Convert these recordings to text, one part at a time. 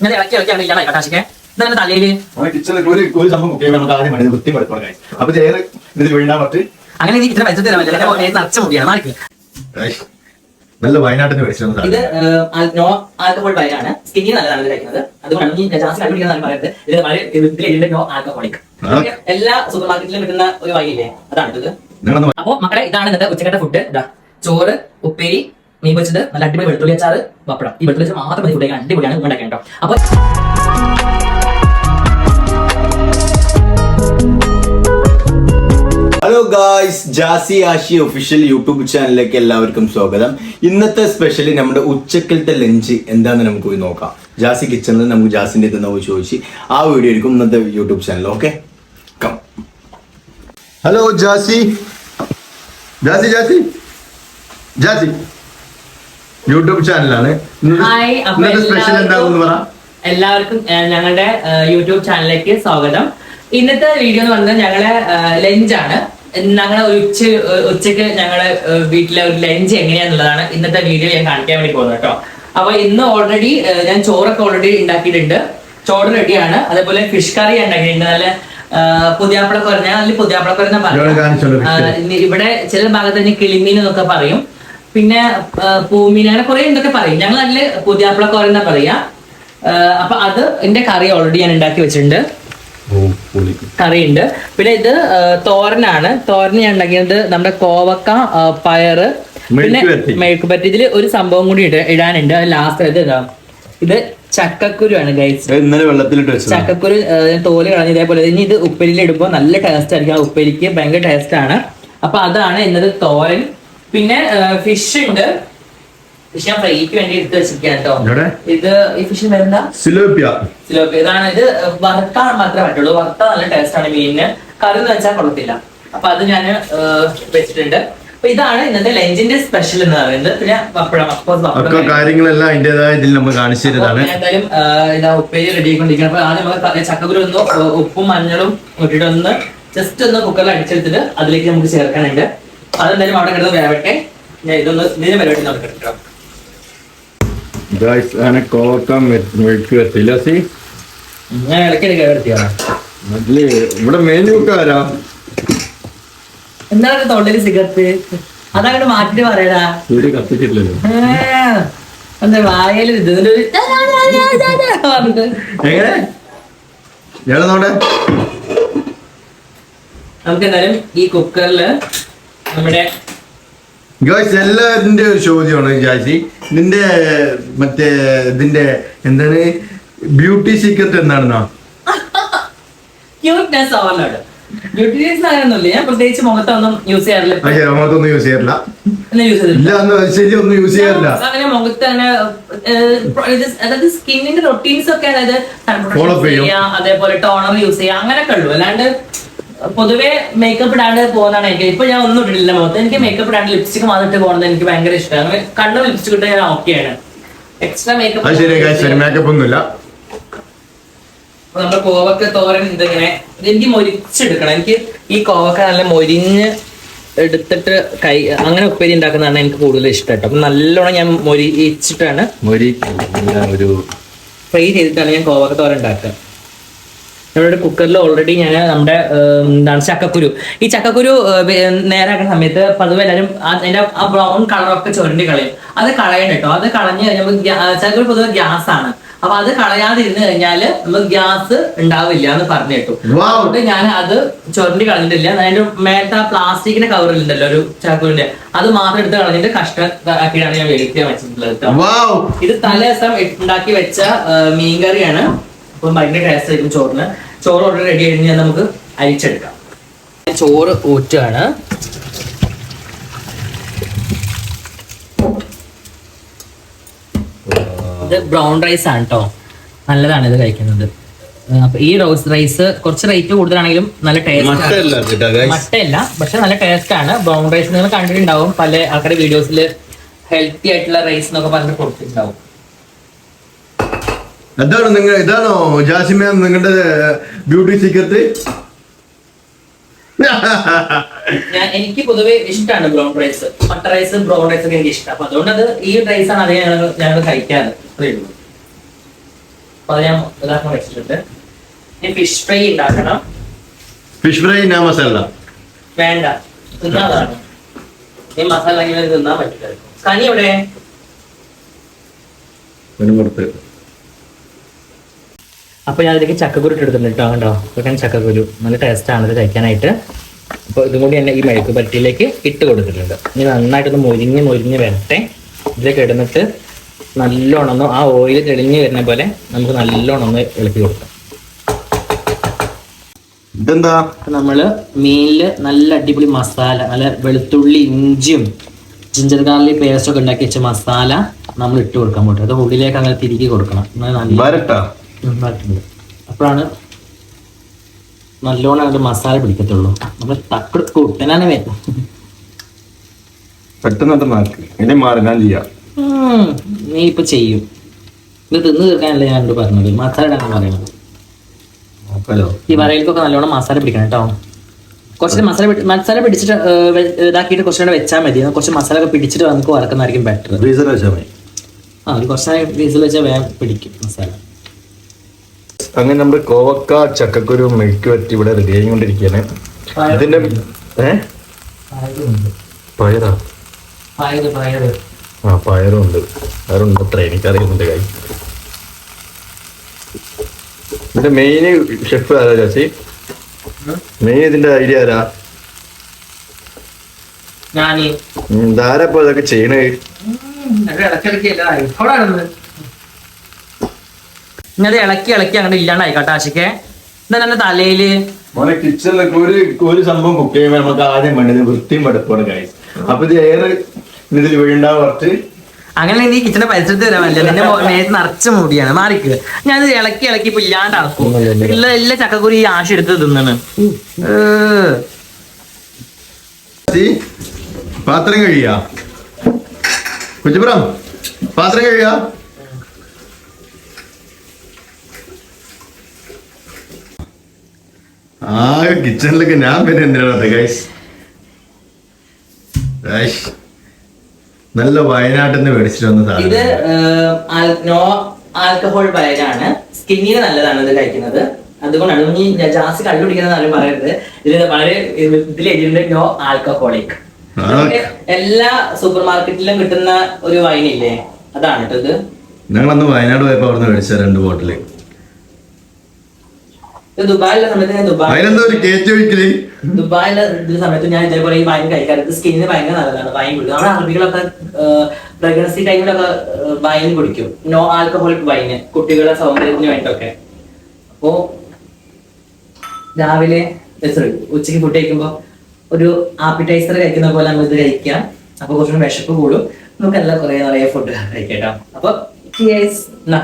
ഇങ്ങനെ ഇളക്കി ഇളക്കിയാണ് ഇയാളെ കട്ടാശിക്കെ ഇതാണ് തലയിൽ നമ്മുടെ കിച്ചണിൽ ഒരു ഒരു സംഭവം നമുക്ക് ആദ്യം വൃത്തി. അപ്പൊ ഇതിൽ പറ്റി. അങ്ങനെ നീ ഇത്ര വെച്ചിട്ട് തരാൻ പറ്റില്ല. എന്റെ നിറച്ച മുടിയാണ് മാറിക്ക്. നല്ല വയനാട്ടിന് വെച്ചിരുന്ന ഇത് നോ ആൽക്കഹോൾ സ്കിന്നിന് നല്ലതാണ് ഇത് കഴിക്കുന്നത്. അതുകൊണ്ടാണ് പറയുന്നത് നോ ആൽക്കഹോളിക്. എല്ലാ സൂപ്പർ മാർക്കറ്റിലും കിട്ടുന്ന ഒരു വൈകില്ലേ അതാണ് ഇത്. അപ്പൊ മക്കളെ ഇതാണ് ഇന്നത്തെ ഉച്ചക്കത്തെ ഫുഡ് ചോറ് ഉപ്പേരി മീൻ വെച്ചിട്ട് നല്ല അടിപൊളി വെളുത്തുള്ളി അച്ചാറ് പപ്പടം. ഈ വെളുത്തുള്ളി അച്ചാർ മാത്രം മതി ഫുഡ് കഴിക്കാൻ. അടിപൊളിയാണ് ഉണ്ടാക്കാൻ കേട്ടോ. അപ്പൊ hello guys Jasi Ashi official YouTube ചാനലിലേക്ക് എല്ലാവർക്കും സ്വാഗതം. ഇന്നത്തെ സ്പെഷ്യലി നമ്മുടെ ഉച്ചക്കലത്തെ ലഞ്ച് എന്താണെന്ന് നമുക്ക് പോയി നോക്കാം. ജാസി കിച്ചണിൽ നമുക്ക് ജാസിന്റെ ഇത് നമുക്ക് ചോദിച്ച് ആ വീഡിയോ ആയിരിക്കും ഇന്നത്തെ YouTube channel okay come hello Jasi. Jasi Jasi. Jasi. YouTube ചാനലാണ് ഇന്നത്തെ സ്പെഷ്യൽ പറ. എല്ലാവർക്കും ഞങ്ങളുടെ യൂട്യൂബ് ചാനലിലേക്ക് സ്വാഗതം. ഇന്നത്തെ വീഡിയോ എന്ന് പറഞ്ഞാൽ ഞങ്ങളെ ലഞ്ചാണ്. ഞങ്ങളെ ഉച്ച ഉച്ചയ്ക്ക് ഞങ്ങളെ വീട്ടിലെ ഒരു ലഞ്ച് എങ്ങനെയാന്നുള്ളതാണ് ഇന്നത്തെ വീഡിയോ ഞാൻ കാണിക്കാൻ വേണ്ടി പോകുന്നത് കേട്ടോ. അപ്പൊ ഇന്ന് ഓൾറെഡി ഞാൻ ചോറൊക്കെ ഓൾറെഡി ഉണ്ടാക്കിയിട്ടുണ്ട്. ചോറ് റെഡിയാണ്. അതേപോലെ ഫിഷ് കറി ഉണ്ടാക്കിയിട്ടുണ്ട്. നല്ല ഏഹ്, പുതിയാപ്പള കുറഞ്ഞ അല്ലെങ്കിൽ പുതിയാപ്പള കുറഞ്ഞ ഇവിടെ കാണിച്ചോളൂ fish. curry. ഇനി ഇവിടെ ചില ഭാഗത്ത് തന്നെ കിളിമീൻ എന്നൊക്കെ പറയും. പിന്നെ ആ, പൂമീൻ അങ്ങനെ കുറെ എന്തൊക്കെ പറയും. ഞങ്ങൾ അതിൽ പുതിയാപ്പിള എന്നാ പറയാ. അപ്പൊ അത് എന്റെ കറി ഓൾറെഡി ഞാൻ ഉണ്ടാക്കി വെച്ചിട്ടുണ്ട്. കറി ഉണ്ട് പിന്നെ ഇത് തോരനാണ്. തോരൻ ഞാൻ ഉണ്ടാക്കിയത് നമ്മുടെ കോവക്ക പയറ് പിന്നെ മെഴുക്ക് പറ്റി ഇതിൽ ഒരു സംഭവം കൂടി ഇട- ഇടാനുണ്ട്. ലാസ്റ്റ് ഇത് ഇതാ. ഇത് ചക്കക്കുരു ആണ് ഗൈസ് ഇന്നലെ വെള്ളത്തിലിട്ട് ചക്കക്കുരു തോൽ കളഞ്ഞ് ഇതേപോലെ. ഇനി ഇത് ഉപ്പരിയിലിടുമ്പോ ഇടുമ്പോൾ നല്ല ടേസ്റ്റ് ആയിരിക്കും. ആ ഉപ്പരിക്ക് ഭയങ്കര ടേസ്റ്റ് ആണ്. അപ്പൊ അതാണ് ഇന്നത്തെ തോരൻ. പിന്നെ ഫിഷ് ഉണ്ട്. ഫിഷ് ഞാൻ ഫ്രൈക്ക് വേണ്ടി എടുത്ത് വെച്ചിരിക്കുകയാണ് കേട്ടോ. ഇത് ഈ ഫിഷ് വരുന്ന സിലോപ്പിയ. സിലോപ്പിയ. ഇതാണ് ഇത്. വറുക്കാൻ മാത്രമേ പറ്റുള്ളൂ. വറുത്ത നല്ല ടേസ്റ്റ് ആണ് മീനിന്. കറി എന്ന് വെച്ചാൽ കൊള്ളത്തില്ല. അപ്പൊ അത് ഞാൻ വെച്ചിട്ടുണ്ട്. അപ്പൊ ഇതാണ് ഇന്നത്തെ ലഞ്ചിന്റെ സ്പെഷ്യൽ എന്ന് പറയുന്നത്. പിന്നെ പപ്പടം. കാര്യങ്ങളെല്ലാം അതിന്റേതായ ഇതിൽ നമ്മൾ കാണിച്ചു തരുന്നതാണ്. എന്തായാലും ഇതാ ഉപ്പേരി റെഡി ആയിക്കൊണ്ടിരിക്കണം അപ്പൊ ആദ്യം നമുക്ക് ചക്കക്കുരു ഒന്ന് ഉപ്പും മഞ്ഞളും ഇട്ടിട്ടൊന്ന് ജസ്റ്റ് ഒന്ന് കുക്കറിൽ അടിച്ചെടുത്തിട്ട് അതിലേക്ക് നമുക്ക് ചേർക്കാനുണ്ട്. അതെന്തായാലും അവിടെ കിടന്ന് വേവട്ടെ. ഞാൻ ഇതൊന്ന് ഇതിന് പരിപാടി നടക്കട്ടോ ഗായ്സ് അങ്ങനെ കോവക്കം മെഴുക്ക് വരത്തില്ല സി? ഞാൻ ഇടയ്ക്ക് ഇടയ്ക്ക് എടുത്തിയാണ് അതിൽ ഇവിടെ മെനു ഒക്കെ ആരാ? എന്താണ് സിഗരറ്റ്? അതങ്ങോട്ട് മാറ്റി പറയടാ. സൂര്യ കത്തിച്ചിട്ടില്ലല്ലോ. എന്താ വായയിൽ ഇത് ഇതിന്റെ ഒരു പറഞ്ഞിട്ട് എങ്ങനെ? ഞാൻ നോട്ടെ നമുക്ക് എന്തായാലും ഈ കുക്കറിൽ നമ്മുടെ ഗേൾസ് എല്ലാവരുടെ ഒരു ചോദ്യമാണ് ജാസി. നിന്റെ മറ്റേ ഇതിന്റെ എന്താണ്? ബ്യൂട്ടി സീക്രട്ട് എന്താണെന്നോ? ക്യൂട്ട്നെസ് അങ്ങനെയൊന്നുമില്ല ഞാൻ പ്രത്യേകിച്ച് മുഖത്തൊന്നും യൂസ് ചെയ്യാറില്ല. അയ്യോ നമുക്കൊന്നും യൂസ് ചെയ്യാറില്ല. യൂസ് ഇല്ല ശരി ഒന്നും യൂസ് ചെയ്യാറില്ല. അങ്ങനെ മുഖത്ത് അങ്ങനെ ഏഹ്, ഇത് അതായത് സ്കിന്നിന്റെ റൊട്ടീൻസ് ഒക്കെ അതായത് അതേപോലെ ടോണർ യൂസ് ചെയ്യുക അങ്ങനെയൊക്കെ ഉള്ളൂ. അല്ലാണ്ട് പൊതുവെ മേക്കപ്പ് ഇടാണ്ട് പോകുന്നതാണ് എനിക്ക്. ഇപ്പൊ ഞാൻ ഒന്നും ഇട്ടിട്ടില്ല മുഖത്ത്. എനിക്ക് മേക്കപ്പ് ഇടാണ്ട് ലിപ്സ്റ്റിക് മാത്രം ഇട്ട് പോകുന്നത് എനിക്ക് ഭയങ്കര ഇഷ്ടമാണ്. കണ്ണും ലിപ്സ്റ്റിക് ഇട്ട് ഞാൻ ഓക്കെയാണ് എക്സ്ട്രാ മേക്കപ്പ് മേക്കപ്പ് ഒന്നുമില്ല. നമ്മുടെ കോവക്ക തോരൻ ഇതിങ്ങനെ ഇത് എനിക്ക് മൊരിച്ചെടുക്കണം. എനിക്ക് ഈ കോവക്ക നല്ല മൊരിഞ്ഞ് എടുത്തിട്ട് കൈ അങ്ങനെ ഉപ്പേരി ഉണ്ടാക്കുന്നതാണ് എനിക്ക് കൂടുതൽ ഇഷ്ടം കേട്ടോ. അപ്പൊ നല്ലോണം ഞാൻ മൊരിച്ചിട്ടാണ് ഒരു ഫ്രൈ ചെയ്തിട്ടാണ് ഞാൻ കോവക്ക തോരൻ ഉണ്ടാക്കുക. നമ്മുടെ കുക്കറിൽ ഓൾറെഡി ഞാൻ നമ്മുടെ എന്താണ് ചക്കക്കുരു. ഈ ചക്കക്കുരു നേരാക്കുന്ന സമയത്ത് പതിവ് എല്ലാവരും അതിന്റെ ആ ബ്രൗൺ കളറൊക്കെ ചുരണ്ടി കളയും. അത് കളയണം കേട്ടോ അത് കളഞ്ഞ് കഴിഞ്ഞാൽ ചക്കക്കുരു പൊതുവെ ഗ്യാസ് ആണ് അപ്പൊ അത് കളയാതിരുന്ന് കഴിഞ്ഞാൽ നമുക്ക് ഗ്യാസ് ഉണ്ടാവില്ല എന്ന് പറഞ്ഞു കേട്ടു. അതുകൊണ്ട് ഞാൻ അത് ചുരണ്ടി കളഞ്ഞിട്ടില്ല. അതിന്റെ മേലത്തെ ആ പ്ലാസ്റ്റിക്കിന്റെ കവറിലുണ്ടല്ലോ ഒരു ചാക്കുവിന്റെ അത് മാത്രം എടുത്ത് കളഞ്ഞിട്ട് കഷ്ണം ആക്കിയാണ് ഞാൻ വേവിക്കാൻ വെച്ചിട്ടുള്ളത് ഇത് തലേ ദിവസം ഉണ്ടാക്കി വെച്ച മീൻകറിയാണ്. അപ്പം ഭയങ്കര ടേസ്റ്റ് ആയിരിക്കും ചോറിന്. ചോറ് ഓർഡർ റെഡി കഴിഞ്ഞാൽ നമുക്ക് അരിച്ചെടുക്കാം. ചോറ് ഊറ്റാണ് ഇത് ബ്രൗൺ റൈസ് ആണ് കേട്ടോ നല്ലതാണ് ഇത് കഴിക്കുന്നത്. അപ്പൊ ഈ റോസ് റൈസ് കുറച്ച് റേറ്റ് കൂടുതലാണെങ്കിലും നല്ല ടേസ്റ്റ് മട്ടയല്ല പക്ഷെ നല്ല ടേസ്റ്റ് ആണ്. ബ്രൗൺ റൈസ് നിങ്ങൾ കണ്ടിട്ടുണ്ടാവും. പല ആൾക്കാരുടെ വീഡിയോസിൽ ഹെൽത്തി ആയിട്ടുള്ള റൈസ് എന്നൊക്കെ പറഞ്ഞിട്ട് കൊടുത്തിട്ടുണ്ടാവും. അതാണ് നിങ്ങൾ ഇതാണോ ജാസിമ നിങ്ങളുടെ ബ്യൂട്ടി സീക്രട്ട് ഞാൻ എനിക്ക് പൊതുവേ ഇഷ്ടമാണ് brown rice Matta rice brown rice ഒക്കെ എനിക്ക് ഇഷ്ടം. അപ്പൊ അതുകൊണ്ട് അത് ഈ റൈസ് ആണ് അത് ഞങ്ങൾ ഞങ്ങൾ കഴിക്കാറ് അത്രയേ ഉള്ളൂ. അപ്പൊ അത് ഞാൻ ഇതാക്കാൻ വെച്ചിട്ടുണ്ട്. ഇനി ഫിഷ് ഫ്രൈ ഉണ്ടാക്കണം. ഫിഷ് ഫ്രൈ ഞാൻ മസാല. വേണ്ട. തിന്നാതാണ് ഈ മസാല ഇങ്ങനെ തിന്നാൻ പറ്റില്ല. കനി എവിടെ? പുറത്ത്. അപ്പൊ ഞാൻ ഇതിലേക്ക് ചക്കക്കുരു എടുത്തിട്ടുണ്ട് കേട്ടോ കണ്ടോ? ഇതൊക്കെ ചക്കക്കുരു. നല്ല ടേസ്റ്റ് ആണ് ഇത് കഴിക്കാനായിട്ട്. അപ്പൊ ഇതും കൂടി തന്നെ ഈ മെഴുക്ക് പറ്റിയിലേക്ക് ഇട്ട് കൊടുത്തിട്ടുണ്ട്. ഇനി നന്നായിട്ടൊന്ന് മൊരിഞ്ഞ് മൊരിഞ്ഞ് വരട്ടെ. ഇതിലേക്ക് ഇടുന്നിട്ട് നല്ലോണം ഒന്ന് ആ ഓയിൽ തെളിഞ്ഞ് വരുന്ന പോലെ നമുക്ക് നല്ലോണം ഒന്ന് ഇളക്കി കൊടുക്കാം. ഇതെന്താ? നമ്മൾ നമ്മൾ മീനിൽ നല്ല അടിപൊളി മസാല നല്ല വെളുത്തുള്ളി ഇഞ്ചിയും ജിഞ്ചർ ഗാർലിക് പേസ്റ്റ് ഒക്കെ ഉണ്ടാക്കി വെച്ച മസാല നമ്മൾ ഇട്ട് കൊടുക്കാൻ പോട്ടെ. അത് ഉള്ളിലേക്ക് അങ്ങനെ തിരികെ കൊടുക്കണം. നല്ല നന്നായിട്ടുണ്ട്. അപ്പോഴാണ് നല്ലോണം അത് മസാല പിടിക്കത്തുള്ളൂ. നമ്മൾ തക്കട് കുട്ടനാണ് വേണ്ട പെട്ടെന്ന് നാക്ക് ഇനി മാറി ഞാൻ ചെയ്യാം നീ ഇപ്പൊ ചെയ്യും. ഇത് തിന്ന് തീർക്കാനല്ലേ ഞാൻ എന്നോട് പറഞ്ഞത്. മസാല ഇടാനാണ് പറയുന്നത്. ഈ വരയിൽക്കൊക്കെ നല്ലോണം മസാല പിടിക്കണം കേട്ടോ. കുറച്ച് മസാല മസാല പിടിച്ചിട്ട് ഇതാക്കിയിട്ട് കുറച്ചും കൂടെ വെച്ചാൽ മതി. കുറച്ച് മസാല ഒക്കെ പിടിച്ചിട്ട് നമുക്ക് വറക്കുന്നതായിരിക്കും ബെറ്റർ ഫ്രീസർ വെച്ചാൽ മതി. ആ കുറച്ച് ഫ്രീസർ വെച്ചാൽ വേഗം പിടിക്കും മസാല. അങ്ങനെ നമ്മൾ കോവക്ക ചക്കക്കുരു മെഴുക്ക് വറ്റി ഇവിടെ റെഡി ആയിക്കൊണ്ടിരിക്കുകയാണ് ഇതിന്റെ ഏ? പയറാ ആ പയറും ഉണ്ട്. പയറുണ്ട് അത്ര എനിക്കറിയുന്നുണ്ട് കൈ. ഇതിന്റെ മെയിൻ ഷെഫ് ആരാ ചാച്ചി? മെയിൻ ഇതിന്റെ ഐഡിയ ആരാ? ഇതാരാ ഇപ്പൊ ഇതൊക്കെ ചെയ്യണേ? ഇന്നത് ഇളക്കി ഇളക്കി അങ്ങോട്ട് ഇല്ലാണ്ടായിക്കോട്ടെ കേട്ടോ ആശിക്കെ. എന്താണ് എന്റെ തലയിൽ? മോനെ കിച്ചണിലൊക്കെ ഒരു ഒരു സംഭവം കുക്ക് ചെയ്യുമ്പോൾ നമുക്ക് ആദ്യം വേണ്ടത് വൃത്തിയും വെടുപ്പാണ് കാര്യം അപ്പൊ ഇത് ഏറെ ഇതിൽ വീണ്ടാ കുറച്ച് അങ്ങനെ നീ കിച്ചണ പരിസരത്ത് വരാൻ പറ്റില്ല. നിന്റെ മേത്ത് നിറച്ച മുടിയാണ്. മാറിക്ക്. ഞാൻ ഇളക്കി ഇളക്കി ഇപ്പൊ ഇല്ലാണ്ടാക്കും. ഇല്ല എല്ലാ ചക്കക്കുരി ഈ ആശ എടുത്ത് തിന്നാണ്. പാത്രം കഴിയാ കുറ്റിപ്പുറം പാത്രം കഴിയാ ആകെ കിച്ചണിലൊക്കെ ഞാൻ പിന്നെ എന്തിനാണ് ഗൈസ് നല്ല വയനാട്ടിൽ നിന്ന് മേടിച്ചിട്ട് വന്ന സാധനം. ഇത് നോ ആൽക്കഹോൾ വയനാണ്. സ്കിന്നിന് നല്ലതാണ് ഇത് കഴിക്കുന്നത്. അതുകൊണ്ടാണ് ഈ ജാസ് കണ്ടുപിടിക്കുന്ന ആരും പറയരുത്. ഇതിൽ വളരെ ഇതിൽ എഴുതിയിട്ടുണ്ട് നോ ആൽക്കഹോളിക്. എല്ലാ സൂപ്പർ മാർക്കറ്റിലും കിട്ടുന്ന ഒരു വൈനില്ലേ അതാണ് കേട്ടോ ഇത്. ഞങ്ങളന്ന് വയനാട് പോയപ്പോ അവിടെ നിന്ന് മേടിച്ച രണ്ട് ബോട്ടിൽ ഇത് ദുബായിലെ സമയത്ത് ദുബായ് ദുബായിലെ സമയത്ത് ഞാൻ ഇതേപോലെ ഈ വൈൻ കഴിക്കാറുണ്ട് സ്കിന്നിന് ഭയങ്കര നല്ലതാണ് വൈൻ കുടിക്കും നമ്മുടെ അറബികളൊക്കെ പ്രഗ്നൻസി ടൈമിലൊക്കെ വൈൻ കുടിക്കും. നോ ആൽക്കഹോളിക് വൈന് കുട്ടികളുടെ സൗന്ദര്യത്തിന് വേണ്ടിയിട്ടൊക്കെ അപ്പോ രാവിലെ സോറി ഉച്ചയ്ക്ക് ഫുഡ് കഴിക്കുമ്പോൾ ഒരു ആപ്പിറ്റൈസർ കഴിക്കുന്ന പോലെ നമ്മൾ ഇത് കഴിക്കാം. അപ്പൊ കുറച്ചുകൂടി വിശപ്പ് കൂടും. നമുക്ക് എല്ലാം കുറെ നിറയെ ഫുഡ് കഴിക്കാം കേട്ടോ. അപ്പൊ cheers. എന്നാ.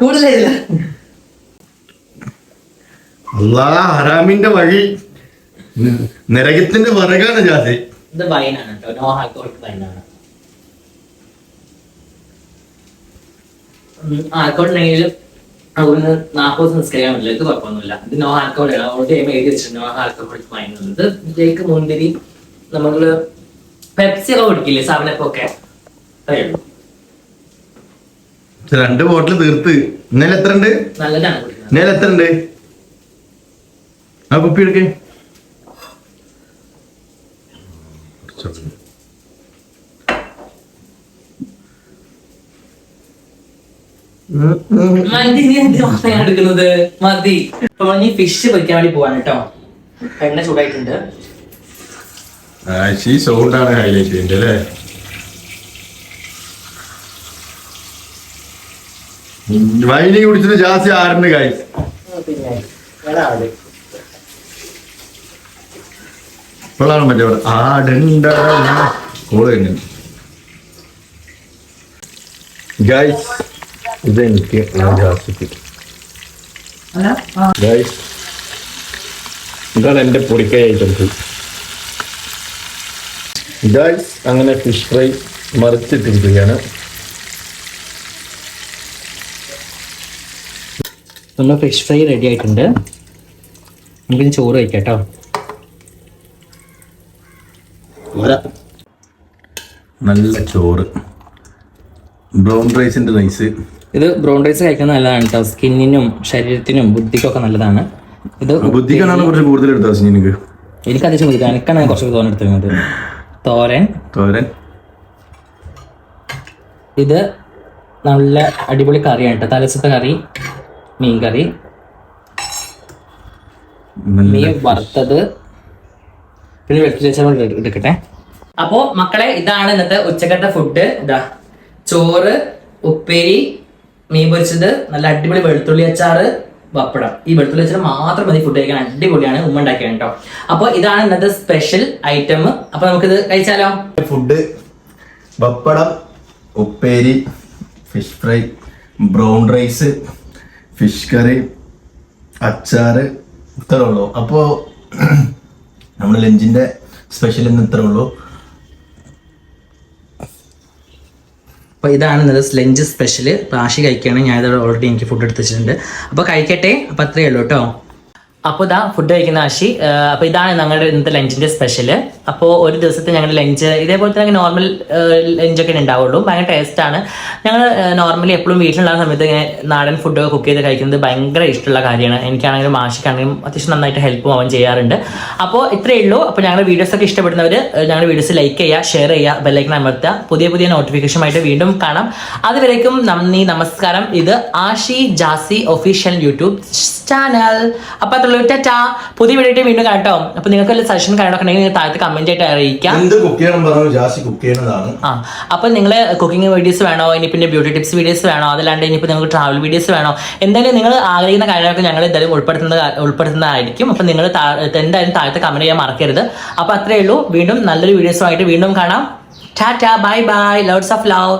കൂടുതലില്ല അല്ലാ ഹറാമിന്റെ വഴി. നരകത്തിന്റെ വിറകാണ് ജാതി. ഇത് കേട്ടോ നോ നാൽപ്പത് പറ്റില്ല ഇത് കുഴപ്പമൊന്നുമില്ല. ഇത് നോ ആൽക്കഹോൾ ആണ് ഓൾറെഡി എഴുതി വെച്ചിട്ടുണ്ട് നോ ആൽക്കഹോളിക് വൈൻ ഇത് ജയിക്ക് മുന്തിരി നമ്മൾ പെപ്സി ഒക്കെ കുടിക്കില്ലേ? സെവനപ്പൊക്കെ അത്രയേ ഉള്ളൂ. രണ്ട് ബോട്ടിൽ തീർത്ത്. ഇന്നലെ എത്ര ഉണ്ട് ഇന്നലെ എത്ര ഉണ്ട് ആ കുപ്പി എടുക്കേ. മതി എടുക്കുന്നത്? അപ്പൊ ഫിഷ് പൊരിക്കാൻ വേണ്ടി പോവാണ് കേട്ടോ. എണ്ണ ചൂടായിട്ടുണ്ട്. ഹൈലൈറ്റ് ചെയ്യേണ്ടത് അല്ലേ? വൈനി കുടിച്ചിട്ട് ജാസ്തി ആറിന് കായ് പിന്നെ വേണം ഇപ്പോഴാണ് മറ്റേ ആടണ്ട കോൾ കഴിഞ്ഞു ഗൈസ് ഇതെനിക്ക് ഞാൻ ജാസ്തിക്ക് ഗൈസ് ഇതാണ് എന്റെ പൊടിക്കൈ ഐറ്റംസ്. ഗൈസ് അങ്ങനെ ഫിഷ് ഫ്രൈ മറിച്ചിട്ടിരിക്കുകയാണ്. നമ്മൾ ഫിഷ് ഫ്രൈ റെഡി ആയിട്ടുണ്ട്. നമുക്കിനി ചോറ് കഴിക്കാം കേട്ടോ നല്ല ചോറ്. ബ്രൗൺ റൈസിന്റെ റൈസ് ഇത് ബ്രൗൺ റൈസ് കഴിക്കുന്നത് നല്ലതാണ് കേട്ടോ സ്കിന്നിനും ശരീരത്തിനും ബുദ്ധിക്കും ഒക്കെ നല്ലതാണ്. ഇത് ബുദ്ധിക്കാണ് കുറച്ച് കൂടുതൽ എടുത്ത എനിക്ക്. എനിക്ക് അതിശയം ബുദ്ധിക്ക് എനിക്കാണ് കുറച്ച് തോന്നെ എടുത്തിരുന്നത് തോരൻ. തോരൻ. ഇത് നല്ല അടിപൊളി കറിയാണ് കേട്ടോ തലസത്തെ കറി. മീൻ കറി മീൻ വറുത്തത്. പിന്നെ വെട്ടിച്ച എടുക്കട്ടെ അപ്പോ മക്കളെ ഇതാണ് ഇന്നത്തെ ഉച്ചക്കത്തെ ഫുഡ് ഇതാ ചോറ് ഉപ്പേരി മീൻ പൊരിച്ചത് നല്ല അടിപൊളി വെളുത്തുള്ളി അച്ചാറ് പപ്പടം ഈ വെളുത്തുള്ളി അച്ചാറ് മാത്രം മതി ഫുഡ് കഴിക്കാൻ. അടിപൊളിയാണ് ഉമ്മ ഉണ്ടാക്കിയത് കേട്ടോ അപ്പോൾ ഇതാണ് ഇന്നത്തെ സ്പെഷ്യൽ ഐറ്റം അപ്പൊ നമുക്കിത് കഴിച്ചാലോ? ഫുഡ് പപ്പടം ഉപ്പേരി fish fry brown rice fish curry അച്ചാറ് ഇത്രേ ഉള്ളൂ. അപ്പോൾ നമ്മൾ ലഞ്ചിന്റെ സ്പെഷ്യൽ ഇന്ന് ഇത്രേ ഉള്ളൂ. അപ്പോൾ ഇതാണ് ഇന്നത്തെ ലഞ്ച് സ്പെഷ്യൽ പ്രാശി കഴിക്കുകയാണെങ്കിൽ ഞാനിത് ഓൾറെഡി എനിക്ക് ഫുഡ് എടുത്തു വെച്ചിട്ടുണ്ട്. അപ്പോൾ കഴിക്കട്ടെ? അപ്പോൾ അത്രയേ ഉള്ളൂ കേട്ടോ. അപ്പോൾ ഇതാ ഫുഡ് കഴിക്കുന്ന ആശി. അപ്പോൾ ഇതാണ് ഞങ്ങളുടെ ഇന്നത്തെ ലഞ്ചിന്റെ സ്പെഷ്യൽ അപ്പോൾ ഒരു ദിവസത്തെ ഞങ്ങളുടെ ലഞ്ച് ഇതേപോലെ തന്നെ നോർമൽ ലഞ്ചൊക്കെ ഉണ്ടാവുള്ളൂ. ഭയങ്കര ടേസ്റ്റാണ് ഞങ്ങൾ നോർമലി എപ്പോഴും വീട്ടിലുള്ള സമയത്ത് ഇങ്ങനെ നാടൻ ഫുഡൊക്കെ കുക്ക് ചെയ്ത് കഴിക്കുന്നത് ഭയങ്കര ഇഷ്ടമുള്ള കാര്യമാണ്. എനിക്കാണെങ്കിലും ആശിക്കാണെങ്കിലും അത്യാവശ്യം നന്നായിട്ട് ഹെൽപ്പും അവൻ ചെയ്യാറുണ്ട്. അപ്പോൾ ഇത്രയേ ഉള്ളൂ. അപ്പോൾ ഞങ്ങളുടെ വീഡിയോസൊക്കെ ഇഷ്ടപ്പെടുന്നവർ ഞങ്ങളുടെ വീഡിയോസ് ലൈക്ക് ചെയ്യുക ഷെയർ ചെയ്യുക ബെല്ലൈക്കൻ അമർത്തുക. പുതിയ പുതിയ നോട്ടിഫിക്കേഷനുമായിട്ട് വീണ്ടും കാണാം. അതുവരേക്കും നന്ദി നമസ്കാരം. ഇത് Ashi Jasi official YouTube channel അപ്പോൾ അതുള്ളൂ ടാറ്റാ പുതിയ വീഡിയോ വീണ്ടും കേട്ടോ അപ്പൊ നിങ്ങൾക്ക് വല്ല സജഷൻ കാര്യങ്ങളൊക്കെ താഴത്ത് കമന്റ് ആയിട്ട് അറിയിക്കാം. എന്ത് കുക്ക് ചെയ്യണം പറഞ്ഞു ജാസി കുക്ക് ചെയ്യുന്നതാണ്. ആ അപ്പോൾ നിങ്ങൾ കുക്കിംഗ് വീഡിയോസ് വേണോ? ഇനി പിന്നെ ബ്യൂട്ടി ടിപ്സ് വീഡിയോസ് വേണോ? അതല്ലാണ്ട് ഇനി നിങ്ങൾക്ക് ട്രാവൽ വീഡിയോസ് വേണോ? എന്തായാലും നിങ്ങൾ ആഗ്രഹിക്കുന്ന കാര്യങ്ങളൊക്കെ ഞങ്ങൾ എന്തായാലും ഉൾപ്പെടുത്തുന്നത് ഉൾപ്പെടുത്തുന്നതായിരിക്കും. അപ്പൊ നിങ്ങൾ എന്തായാലും താഴത്ത് കമന്റ് ചെയ്യാൻ മറക്കരുത്. അപ്പൊ അത്രേ ഉള്ളൂ. വീണ്ടും നല്ലൊരു വീഡിയോസുമായിട്ട് വീണ്ടും കാണാം. Tata bye bye lots of love